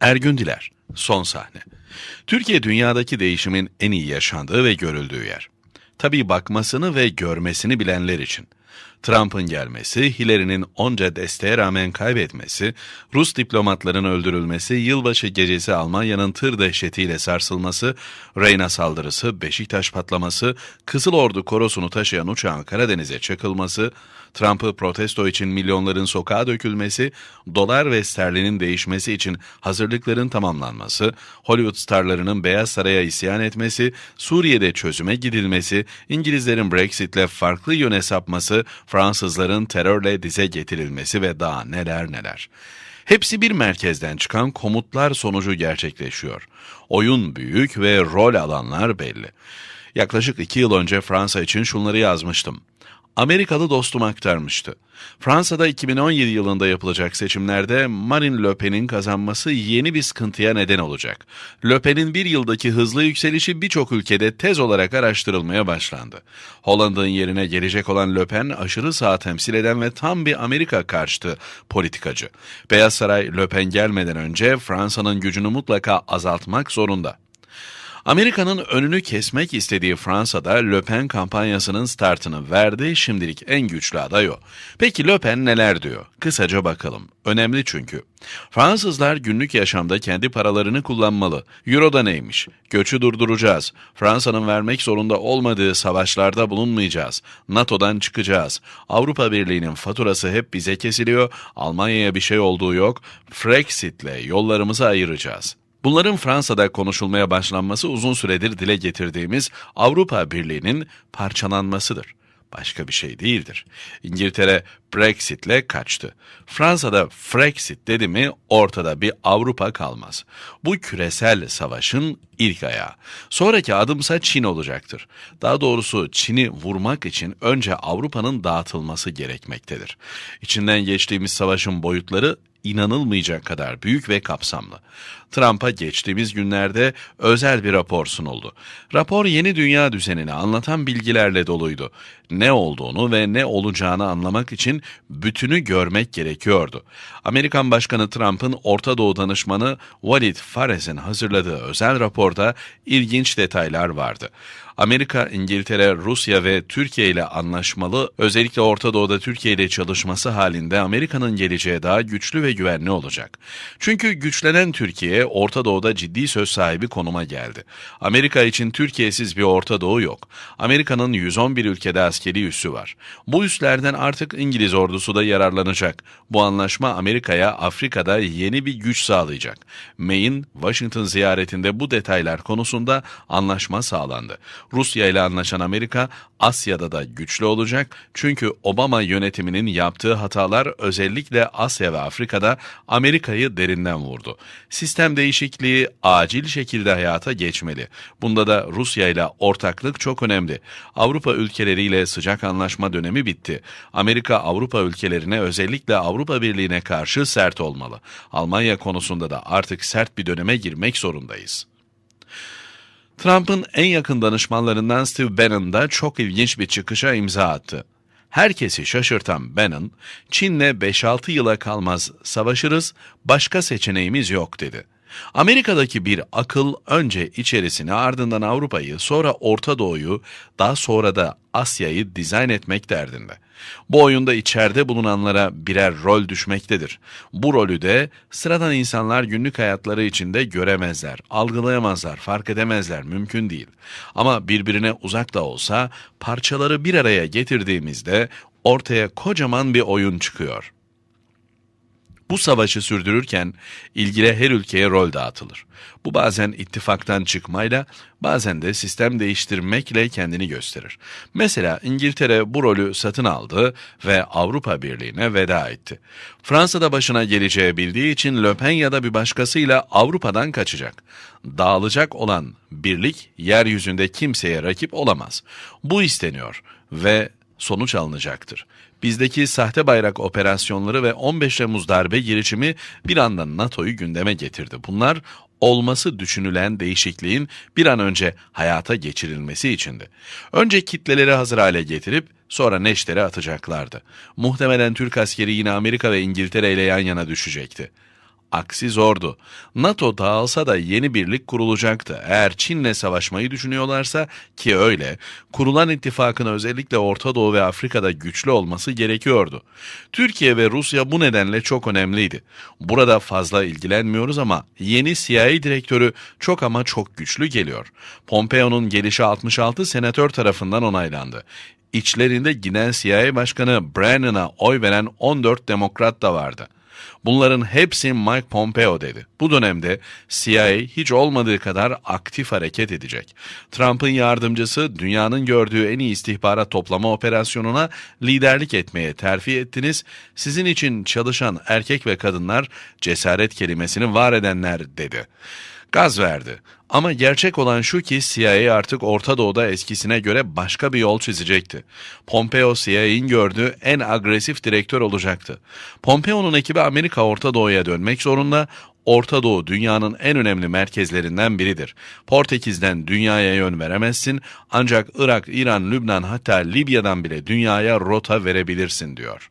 Ergün Diler, son sahne. Türkiye dünyadaki değişimin en iyi yaşandığı ve görüldüğü yer. Tabii bakmasını ve görmesini bilenler için. Trump'ın gelmesi, Hillary'nin onca desteğe rağmen kaybetmesi, Rus diplomatların öldürülmesi, yılbaşı gecesi Almanya'nın tır dehşetiyle sarsılması, Reyna saldırısı, Beşiktaş patlaması, Kızıl Ordu korosunu taşıyan uçağın Karadeniz'e çakılması, Trump'ı protesto için milyonların sokağa dökülmesi, dolar ve sterlinin değişmesi için hazırlıkların tamamlanması, Hollywood starlarının Beyaz Saray'a isyan etmesi, Suriye'de çözüme gidilmesi, İngilizlerin Brexit'le farklı yöne sapması, Fransızların terörle dize getirilmesi ve daha neler neler. Hepsi bir merkezden çıkan komutlar sonucu gerçekleşiyor. Oyun büyük ve rol alanlar belli. Yaklaşık iki yıl önce Fransa için şunları yazmıştım. Amerikalı dostum aktarmıştı. Fransa'da 2017 yılında yapılacak seçimlerde Marine Le Pen'in kazanması yeni bir sıkıntıya neden olacak. Le Pen'in bir yıldaki hızlı yükselişi birçok ülkede tez olarak araştırılmaya başlandı. Hollanda'nın yerine gelecek olan Le Pen aşırı sağ temsil eden ve tam bir Amerika karşıtı politikacı. Beyaz Saray Le Pen gelmeden önce Fransa'nın gücünü mutlaka azaltmak zorunda. Amerika'nın önünü kesmek istediği Fransa'da Le Pen kampanyasının startını verdi, şimdilik en güçlü aday o. Peki Le Pen neler diyor? Kısaca bakalım. Önemli çünkü. Fransızlar günlük yaşamda kendi paralarını kullanmalı. Euro da neymiş? Göçü durduracağız. Fransa'nın vermek zorunda olmadığı savaşlarda bulunmayacağız. NATO'dan çıkacağız. Avrupa Birliği'nin faturası hep bize kesiliyor. Almanya'ya bir şey olduğu yok. Frexit'le yollarımızı ayıracağız. Bunların Fransa'da konuşulmaya başlanması uzun süredir dile getirdiğimiz Avrupa Birliği'nin parçalanmasıdır. Başka bir şey değildir. İngiltere Brexit'le kaçtı. Fransa'da Frexit dedi mi ortada bir Avrupa kalmaz. Bu küresel savaşın ilk ayağı. Sonraki adımsa Çin olacaktır. Daha doğrusu Çin'i vurmak için önce Avrupa'nın dağıtılması gerekmektedir. İçinden geçtiğimiz savaşın boyutları inanılmayacak kadar büyük ve kapsamlı. Trump'a geçtiğimiz günlerde özel bir rapor sunuldu. Rapor yeni dünya düzenini anlatan bilgilerle doluydu. Ne olduğunu ve ne olacağını anlamak için bütünü görmek gerekiyordu. Amerikan Başkanı Trump'ın Orta Doğu danışmanı Walid Fares'in hazırladığı özel raporda ilginç detaylar vardı. Amerika, İngiltere, Rusya ve Türkiye ile anlaşmalı, özellikle Orta Doğu'da Türkiye ile çalışması halinde Amerika'nın geleceği daha güçlü ve güvenli olacak. Çünkü güçlenen Türkiye, Orta Doğu'da ciddi söz sahibi konuma geldi. Amerika için Türkiye'siz bir Orta Doğu yok. Amerika'nın 111 ülkede askeri üssü var. Bu üslerden artık İngiliz ordusu da yararlanacak. Bu anlaşma Amerika'ya Afrika'da yeni bir güç sağlayacak. May'in Washington ziyaretinde bu detaylar konusunda anlaşma sağlandı. Rusya ile anlaşan Amerika Asya'da da güçlü olacak çünkü Obama yönetiminin yaptığı hatalar özellikle Asya ve Afrika'da Amerika'yı derinden vurdu. Sistem değişikliği acil şekilde hayata geçmeli. Bunda da Rusya ile ortaklık çok önemli. Avrupa ülkeleriyle sıcak anlaşma dönemi bitti. Amerika Avrupa ülkelerine özellikle Avrupa Birliği'ne karşı sert olmalı. Almanya konusunda da artık sert bir döneme girmek zorundayız. Trump'ın en yakın danışmanlarından Steve Bannon da çok ilginç bir çıkışa imza attı. Herkesi şaşırtan Bannon, Çin'le 5-6 yıla kalmaz savaşırız, başka seçeneğimiz yok dedi. Amerika'daki bir akıl önce içerisine ardından Avrupa'yı sonra Orta Doğu'yu daha sonra da Asya'yı dizayn etmek derdinde. Bu oyunda içeride bulunanlara birer rol düşmektedir. Bu rolü de sıradan insanlar günlük hayatları içinde göremezler, algılayamazlar, fark edemezler, mümkün değil. Ama birbirine uzak da olsa parçaları bir araya getirdiğimizde ortaya kocaman bir oyun çıkıyor. Bu savaşı sürdürürken ilgili her ülkeye rol dağıtılır. Bu bazen ittifaktan çıkmayla, bazen de sistem değiştirmekle kendini gösterir. Mesela İngiltere bu rolü satın aldı ve Avrupa Birliği'ne veda etti. Fransa'da başına geleceği bildiği için Le Pen ya da bir başkasıyla Avrupa'dan kaçacak. Dağılacak olan birlik yeryüzünde kimseye rakip olamaz. Bu isteniyor ve sonuç alınacaktır. Bizdeki sahte bayrak operasyonları ve 15 Temmuz darbe girişimi bir anda NATO'yu gündeme getirdi. Bunlar olması düşünülen değişikliğin bir an önce hayata geçirilmesi içindi. Önce kitleleri hazır hale getirip sonra neştere atacaklardı. Muhtemelen Türk askeri yine Amerika ve İngiltere ile yan yana düşecekti. Aksi zordu. NATO dağılsa da yeni birlik kurulacaktı. Eğer Çin'le savaşmayı düşünüyorlarsa ki öyle, kurulan ittifakın özellikle Orta Doğu ve Afrika'da güçlü olması gerekiyordu. Türkiye ve Rusya bu nedenle çok önemliydi. Burada fazla ilgilenmiyoruz ama yeni CIA direktörü çok ama çok güçlü geliyor. Pompeo'nun gelişi 66 senatör tarafından onaylandı. İçlerinde giden CIA Başkanı Brennan'a oy veren 14 demokrat da vardı. Bunların hepsi Mike Pompeo dedi. Bu dönemde CIA hiç olmadığı kadar aktif hareket edecek. Trump'ın yardımcısı dünyanın gördüğü en iyi istihbarat toplama operasyonuna liderlik etmeye terfi ettiniz. Sizin için çalışan erkek ve kadınlar cesaret kelimesini var edenler dedi. Gaz verdi. Ama gerçek olan şu ki CIA artık Orta Doğu'da eskisine göre başka bir yol çizecekti. Pompeo CIA'in gördüğü en agresif direktör olacaktı. Pompeo'nun ekibi Amerika Orta Doğu'ya dönmek zorunda, Orta Doğu dünyanın en önemli merkezlerinden biridir. Portekiz'den dünyaya yön veremezsin ancak Irak, İran, Lübnan hatta Libya'dan bile dünyaya rota verebilirsin diyor.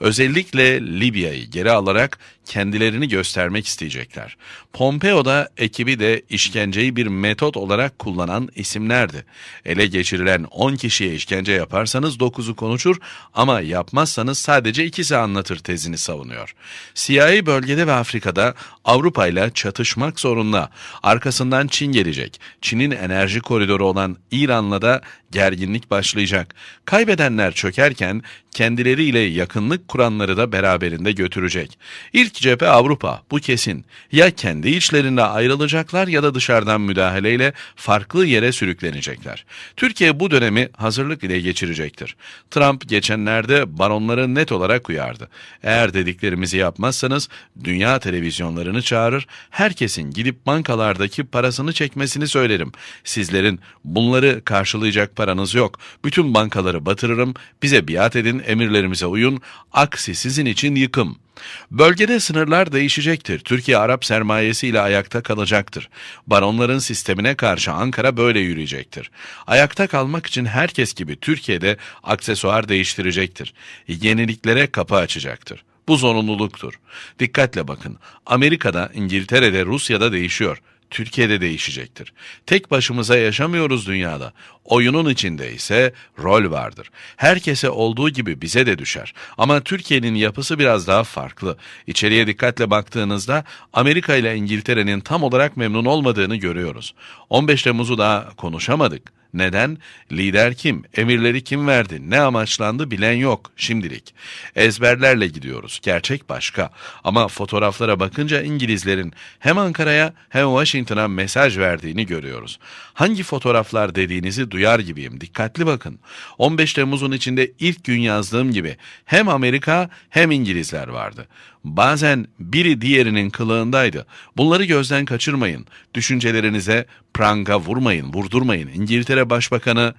Özellikle Libya'yı geri alarak kendilerini göstermek isteyecekler. Pompeo da ekibi de işkenceyi bir metot olarak kullanan isimlerdi. Ele geçirilen 10 kişiye işkence yaparsanız 9'u konuşur ama yapmazsanız sadece ikisi anlatır tezini savunuyor. CIA bölgede ve Afrika'da Avrupa ile çatışmak zorunda. Arkasından Çin gelecek. Çin'in enerji koridoru olan İran'la da gerginlik başlayacak. Kaybedenler çökerken kendileriyle yakınlık kuranları da beraberinde götürecek. İlk cephe Avrupa, bu kesin. Ya kendi içlerinde ayrılacaklar ya da dışarıdan müdahaleyle farklı yere sürüklenecekler. Türkiye bu dönemi hazırlık ile geçirecektir. Trump geçenlerde baronları net olarak uyardı. Eğer dediklerimizi yapmazsanız dünya televizyonlarını çağırır, herkesin gidip bankalardaki parasını çekmesini söylerim. Sizlerin bunları karşılayacak paranız yok. Bütün bankaları batırırım, bize biat edin, emirlerimize uyun, aksi sizin için yıkım.'' Bölgede sınırlar değişecektir. Türkiye Arap sermayesiyle ayakta kalacaktır. Baronların sistemine karşı Ankara böyle yürüyecektir. Ayakta kalmak için herkes gibi Türkiye'de aksesuar değiştirecektir. Yeniliklere kapı açacaktır. Bu zorunluluktur. Dikkatle bakın. Amerika'da, İngiltere'de, Rusya'da değişiyor. Türkiye'de değişecektir. Tek başımıza yaşamıyoruz dünyada. Oyunun içinde ise rol vardır. Herkese olduğu gibi bize de düşer. Ama Türkiye'nin yapısı biraz daha farklı. İçeriye dikkatle baktığınızda Amerika ile İngiltere'nin tam olarak memnun olmadığını görüyoruz. 15 Temmuz'u daha konuşamadık. Neden? Lider kim? Emirleri kim verdi? Ne amaçlandı bilen yok şimdilik. Ezberlerle gidiyoruz. Gerçek başka. Ama fotoğraflara bakınca İngilizlerin hem Ankara'ya hem Washington'a mesaj verdiğini görüyoruz. Hangi fotoğraflar dediğinizi duyar gibiyim. Dikkatli bakın. 15 Temmuz'un içinde ilk gün yazdığım gibi hem Amerika hem İngilizler vardı. Bazen biri diğerinin kılığındaydı. Bunları gözden kaçırmayın. Düşüncelerinize pranga vurmayın, vurdurmayın. İngiltere Başbakanı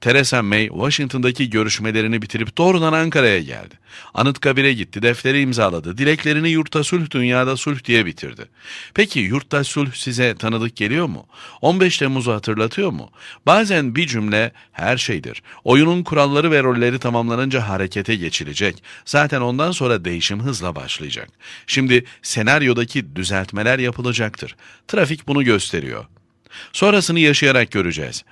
Theresa May Washington'daki görüşmelerini bitirip doğrudan Ankara'ya geldi. Anıtkabir'e gitti, defteri imzaladı, dileklerini yurtta sulh, dünyada sulh diye bitirdi. Peki yurtta sulh size tanıdık geliyor mu? 15 Temmuz'u hatırlatıyor mu? Bazen bir cümle her şeydir. Oyunun kuralları ve rolleri tamamlanınca harekete geçilecek. Zaten ondan sonra değişim hızla başlayacak. Şimdi senaryodaki düzeltmeler yapılacaktır. Trafik bunu gösteriyor. Sonrasını yaşayarak göreceğiz.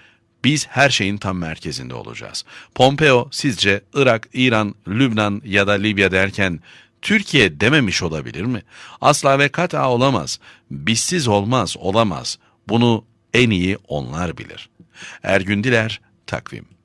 Biz her şeyin tam merkezinde olacağız. Pompeo sizce Irak, İran, Lübnan ya da Libya derken Türkiye dememiş olabilir mi? Asla ve kata olamaz. Bizsiz olmaz, olamaz. Bunu en iyi onlar bilir. Ergün Diler, Takvim